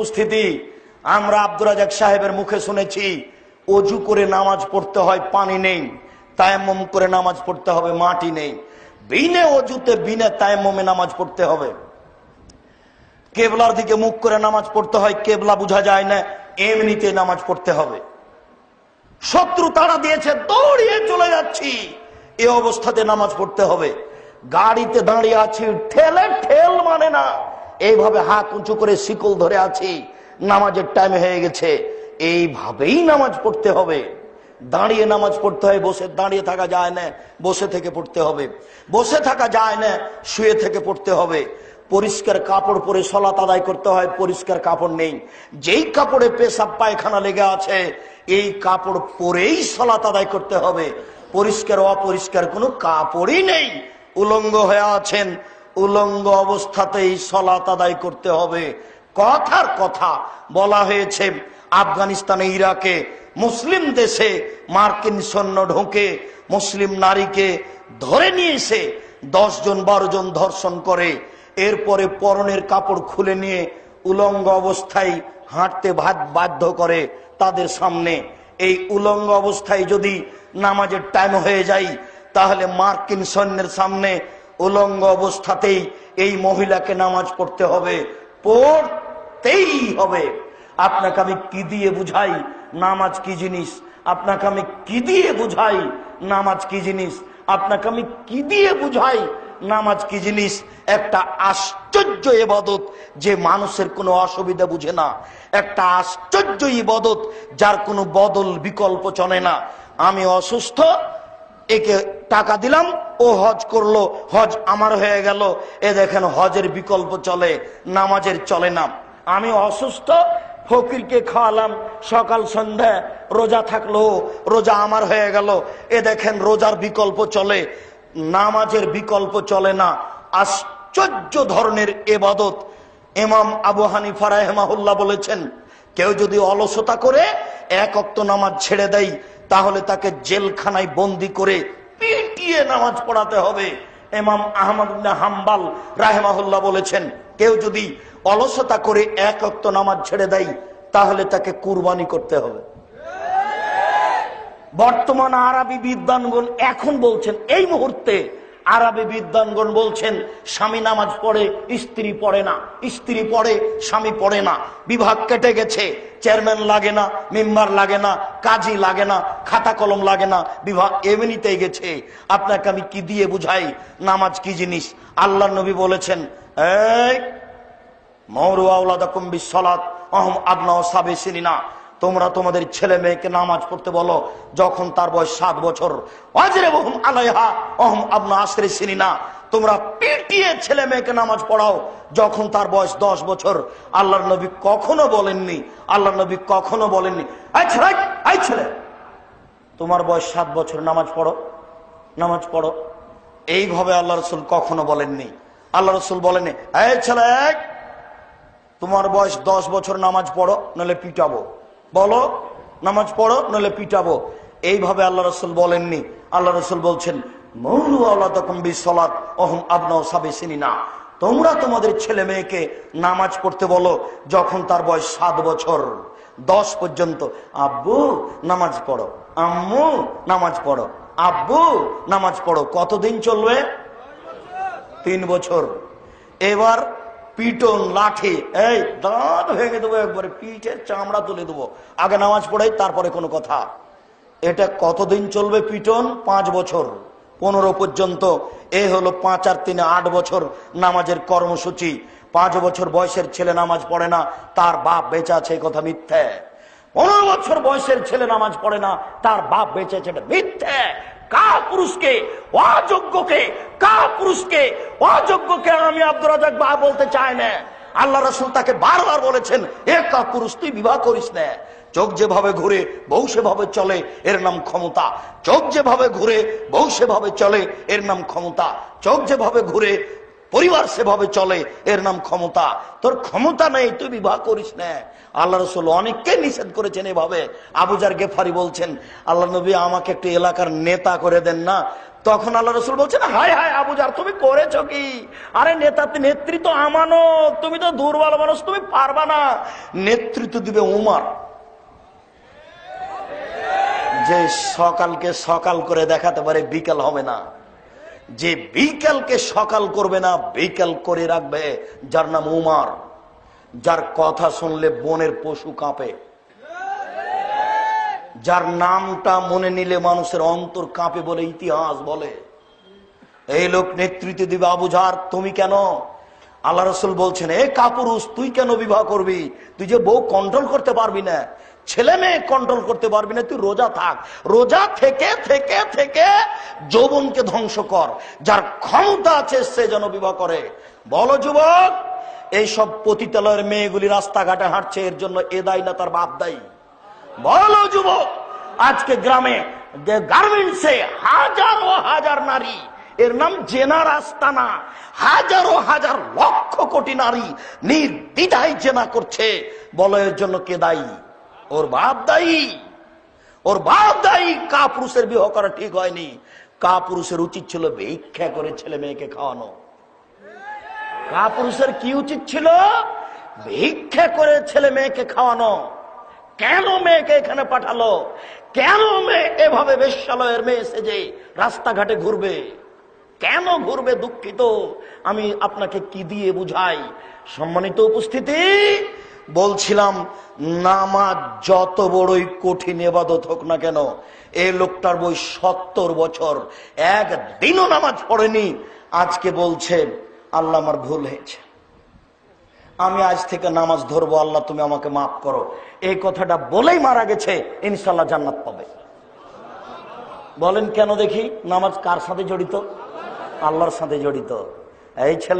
উপস্থিতি আমরা আব্দুর রাজাক সাহেবের মুখে শুনেছি, অজু করে নামাজ পড়তে হয়, পানি নেই, তায়াম্মম করে নামাজ পড়তে হবে, মাটি নেই। বিনে অজুতে, বিনে তায়াম্মমে নামাজ পড়তে হবে। কেবলার দিকে মুখ করে নামাজ পড়তে হয়, কেবলা বোঝা যায় না, এমনিতে নামাজ পড়তে হবে। শত্রু তারা দিয়েছে, দৌড়িয়ে চলে যাচ্ছি। এ অবস্থাতে নামাজ পড়তে হবে। গাড়িতে দাঁড়িয়ে আছি, ঠেলে ঠেল মানে না। এইভাবে হাত উঁচু করে শিকল ধরে আছি, নামাজের টাইম হয়ে গেছে। এইভাবেই নামাজ পড়তে হবে। দাঁড়িয়ে নামাজ পড়তে হয়, বসে দাঁড়িয়ে থাকা যায় না, বসে থেকে পড়তে হবে। বসে থাকা যায় না, শুয়ে থেকে পড়তে হবে। পরিষ্কার কাপড় পরে সলাত আদায় করতে হয়, পরিষ্কার কাপড় নেই। যেই কাপড়ে পেশাব, পায়খানা লেগে আছে, এই কাপড় পরেই সলাত আদায় করতে হবে। পরিষ্কার, অপরিষ্কার কোনো কাপড়ই নেই। উলঙ্গ হয়ে আছেন উলঙ্গ অবস্থাতেই সলাত আদায় করতে হবে। কথার কথা বলা হয়েছে, আফগানিস্তানে ইরাকে মুসলিম দেশে মার্কিন সৈন্য ঢোকে, মুসলিম নারীকে ধরে নিয়ে এসে দশ জন, বারো জন ধর্ষণ করে। এরপরে পরনের কাপড় খুলে নিয়ে উলঙ্গ অবস্থায় হাঁটতে বাধ্য করে তাদের সামনে। এই উলঙ্গ অবস্থায় যদি নামাজের টাইম হয়ে যায়, তাহলে মার্কিন সৈন্যের সামনে উলঙ্গ অবস্থাতেই এই মহিলাকে নামাজ পড়তে হবে। পড়তেই হবে। আপনাকে আমি কি দিয়ে বুঝাই? নামাজ কি জিনিস? আপনাকে আমি কি দিয়ে বুঝাই? নামাজ কি জিনিস? আপনাকে আমি কি দিয়ে বুঝাই? নামাজ কি জিনিস? একটা আশ্চর্য ইবাদত যে মানুষের কোনো অসুবিধা বুঝে না। একটা আশ্চর্য ইবাদত যার কোনো বদল বিকল্প চলে না। আমি অসুস্থ একে টাকা দিলাম, ও হজ করল, হজ আমার হয়ে গেল। এ দেখেন, হজের বিকল্প চলে, নামাজের চলে না। আমি অসুস্থ, ফকিরকে খাওয়ালাম, সকাল, সন্ধ্যা, রোজা থাকল, রোজা আমার হয়ে গেল। এ দেখেন, রোজার বিকল্প চলে, নামাজের বিকল্প চলে না। আশ্চর্য ধরনের এবাদত। এমাম আবু হানিফা রাহমাহুল্লাহ বলেছেন, কেউ যদি অলসতা করে, এক অক্ত নামাজ ছেড়ে দেয় তাহলে তাকে জেলখানায় বন্দি করে পিটিয়ে নামাজ পড়াতে হবে। এমাম আহমদ হাম্বাল রাহেমাহুল্লাহ বলেছেন, কেউ যদি অলসতা করে এক অক্ত নামাজ ছেড়ে দেয়, তাহলে তাকে কুরবানি করতে হবে। বর্তমান আরবি বিদ্বানগণ এখন বলছেন, এই মুহূর্তে আরবি বিদ্বানগণ বলছেন, স্বামী নামাজ পড়ে, স্ত্রী পড়ে না। স্ত্রী পড়ে, স্বামী পড়ে না। বিভাগ কেটে গেছে। চেয়ারম্যান লাগে না, মেম্বার লাগে না, কাজী লাগে না, খাতা কলম লাগে না, বিভাগ এমনিতেই গেছে। আপনাকে আমি কি দিয়ে বুঝাই? নামাজ কি জিনিস? আল্লাহ নবী বলেছেন, এই, মৌরু আউলাদাকুম বিসলাত অহম আবনা সাবে না তোমরা তোমাদের ছেলে মেয়েকে নামাজ পড়তে বলো, যখন তার বয়স সাত বছর। আলাইহা না তোমরা পিটিয়ে ছেলে মেয়েকে নামাজ পড়াও, যখন তার বয়স দশ বছর। আল্লাহর নবী কখনো বলেননি আল্লাহ নবী কখনো বলেননি ছেলে ছেলে, তোমার বয়স সাত বছর, নামাজ পড়ো নামাজ পড়ো। এইভাবে আল্লাহ রসুল কখনো বলেননি। আল্লাহ রসুল বলেননি, এই ছেলে, তোমার বয়স দশ বছর, নামাজ পড়ো, নাহলে পিটাবো। বলো, নামাজ পড়ো নলে পিটাবো। এইভাবে আল্লাহ রসুল বলেননি। আল্লাহ রসুল বলছেন, মৌলু আল্লাহ তখন বিসলাত অহম না তোমরা তোমাদের ছেলে মেয়েকে নামাজ পড়তে বলো যখন তার বয়স সাত বছর। দশ পর্যন্ত, আব্বু, নামাজ পড়ো। আম্মু, নামাজ পড়ো। আব্বু, নামাজ পড়ো। কতদিন চলবে? তিন বছর। এবার পিটন লাঠি। এই, দাঁত ভেঙে দেবো একবারে পিঠে চামড়া তুলে দেবো। আগে নামাজ পড়াই, তারপরে কোনো কথা। এটা কতদিন চলবে পিটন? পাঁচ বছর। পনেরো পর্যন্ত। এ হলো পাঁচ আর তিনে আট বছর নামাজের কর্মসূচি। পাঁচ বছর বয়সের ছেলে নামাজ পড়ে না, তার বাপ বেঁচে আছে কথা মিথ্যে। পনেরো বছর বয়সের ছেলে নামাজ পড়ে না, তার বাপ বেঁচে আছে, এটা মিথ্যে। কা পুরুষকে অযোগ্যকে কা পুরুষকে অযোগ্যকে আমি আব্দুল রাজাক বা বলতে চাই না। আল্লাহ রসুল তাকে বারবার বলেছেন এ কা পুরুষ তুই বিবাহ করিস না। চোখ যেভাবে ঘুরে বউ সেভাবে চলে, এর নাম ক্ষমতা। চোখ যেভাবে ঘুরে বউ সেভাবে চলে, এর নাম ক্ষমতা। চোখ যেভাবে ঘুরে পরিবার সেভাবে চলে, এর নাম ক্ষমতা। তোর ক্ষমতা নেই, তুই বিবাহ করিস না। আল্লাহ রসুল অনেককে নিষেধ করেছেন এভাবে। আবুজার গেফারি বলছেন, আল্লাহ নবী আমাকে একটু এলাকার নেতা করে দেন না? তখন আল্লাহ রসুল বলছেন, হায় হায় আবুজার তুমি করেছ কি? আরে নেতা নেতৃত্ব আমানো তুমি তো দুর্বল মানুষ, তুমি পারবা না। নেতৃত্ব দিবে উমার। যে সকালকে সকাল করে দেখাতে পারে, বিকাল হবে না। যে বিকালকে সকাল করবে না, বিকাল করে রাখবে। যার নাম উমার, যার কথা শুনলে বনের পশু কাঁপে। যার নামটা মনে নিলে মানুষের অন্তর কাঁপে বলে ইতিহাস বলে। এই লোক নেতৃত্ব দিবে আবুঝার তুমি কেন? আল্লাহ রসুল বলছেন, এ কাপুরুষ, তুই কেন বিবাহ করবি? তুই যে বউ কন্ট্রোল করতে পারবি না। ছেলে মেয়ে কন্ট্রোল করতে পারবি না, তুই রোজা থাক। রোজা থেকে থেকে থেকে যৌবনকে ধ্বংস কর। যার ক্ষমতা আছে সে যেন বিবাহ করে। বলো যুবক, এইসব পতিতালয়ের মেয়েগুলি রাস্তাঘাটে হাঁটছে, এর জন্য এ দায়ী না তার বাপ দায়ী? বলো যুবক, আজকে গ্রামে গার্মেন্টসে হাজারো হাজার নারী, এর নাম জেনার আস্তানা হাজারো হাজার লক্ষ কোটি নারী নির্দ্বিধায় জেনা করছে। বলো এর জন্য কে দায়ী? ওর বাপ দায়ী। ওর বাপ দায়ী। কা পুরুষের বিবাহ করা ঠিক হয়নি। কা পুরুষের উচিত ছিল ভিক্ষা করে ছেলে মেয়েকে খাওয়ানো। কা পুরুষের কি উচিত ছিল? ভিক্ষা করে ছেলে মেয়েকে খাওয়ানো। কেন মেয়েকে এখানে পাঠালো? কেন মেয়ে এভাবে বেশ্যালয়ের মেয়ে সেজে রাস্তাঘাটে ঘুরবে? কেন ঘুরবে দুঃখিত? আমি আপনাকে কি দিয়ে বুঝাই? সম্মানিত উপস্থিতি বলছিলাম, নামাজ যত বড়ই কঠিন এবাদত হোক না কেন এই লোকটার বই সত্তর বছর, একদিনও নামাজ পড়েনি। আজকে বলছে, আল্লাহ আমার ভুল হয়েছে। আমি আজ থেকে নামাজ ধরবো, আল্লাহ তুমি আমাকে মাফ করো। এই কথাটা বলেই মারা গেছে ইনশাল্লাহ জান্নাত পাবে। বলেন কেন দেখি, নামাজ কার সাথে জড়িত? আল্লাহর সাথে জড়িত। এই ছেলে